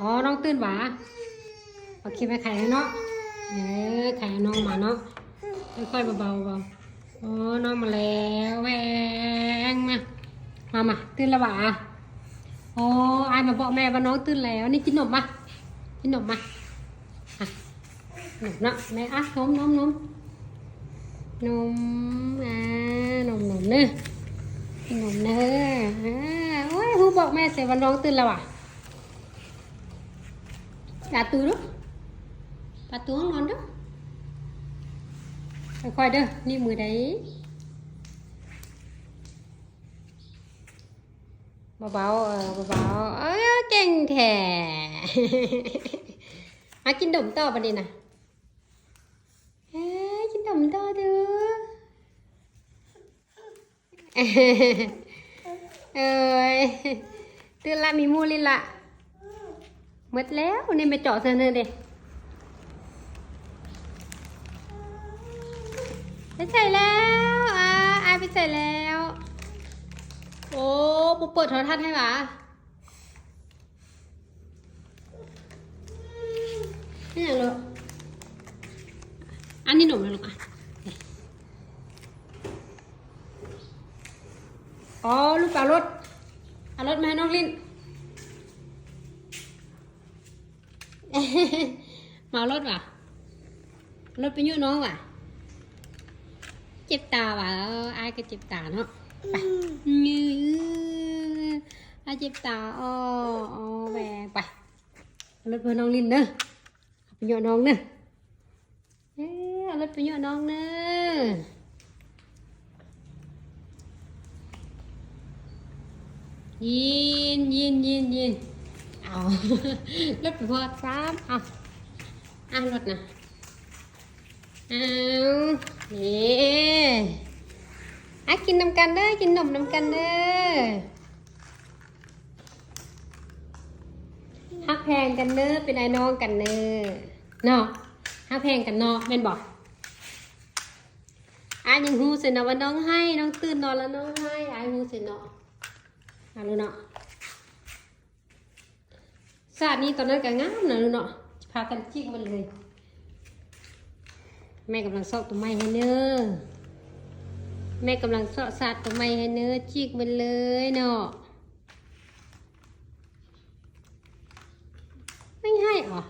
อ๋อ น้องตื่นหวาเอาคลิปไปไข่ให้เนาะ เออไข่น้องมาเนาะ ค่อยๆเบาๆเบาอ๋อน้องมาแล้วแหวงมา มามาตื่นแล้วหวาโอ้อายมาบอกแม่ว่าน้องตื่นแล้ว นี่กินนมมากินนมมาอะนมเนาะแม่อะนมนมนมนมอ่านมนมเนื้อนมเนื้ออ่าโอ้ยฮูบอกแม่เสียว่าน้องตื่นแล้วอะ ปาตูดูปาตูห้องนอนดูค่อยๆเด้อนี่มือใดเบาๆเออเบ หมดแล้วนี่ไปเจาะเธอเนอเด็ไปใส่แล้วอ่าอายไปใส่แล้ว โอ้ปูเปิดโทรทัศน์ให้หรอนี่อย่างลูกอันนี้หนุ่มเลยลูกอะอ๋อลูกเอารถเอารถมาให้น้องลิน เอารถว่ะเอารถไปยุ่น้องว่ะ เจ็บตาว่ะเอออายก็เจ็บตาเนาะไปยื้ออายเจ็บตาอ๋ออ๋อแหวกไปเอารถไปให้น้องลินเนอะเอาไปยุ่น้องเนอะเอ้ยเอารถไปยุ่น้องเนอะยินยินยินยิน เอารถไปพอสามเอาอะรถนะเอานี่อะกินน้ำกันเด้อกินนมน้ำกันเด้อฮักแพงกันเด้อเป็นไอ้น้องกันเด้อเนาะฮักแพงกันเนาะเป็นบอกอะยังฮู้สินะว่าน้องให้น้องตื่นนอนแล้วน้องให้อะฮู้สิเนาะอะลูกเนาะ ศาสตร์นี้ตอนนั้นก็งามนะลูกเนาะพากันจิกมันเลย แม่กำลังซอกตัวไม้ให้เนื้อแม่กำลังซอกศาสตร์ตัวไม้ให้เนื้อจิกมันเลยเนาะไม่ให้เหรอ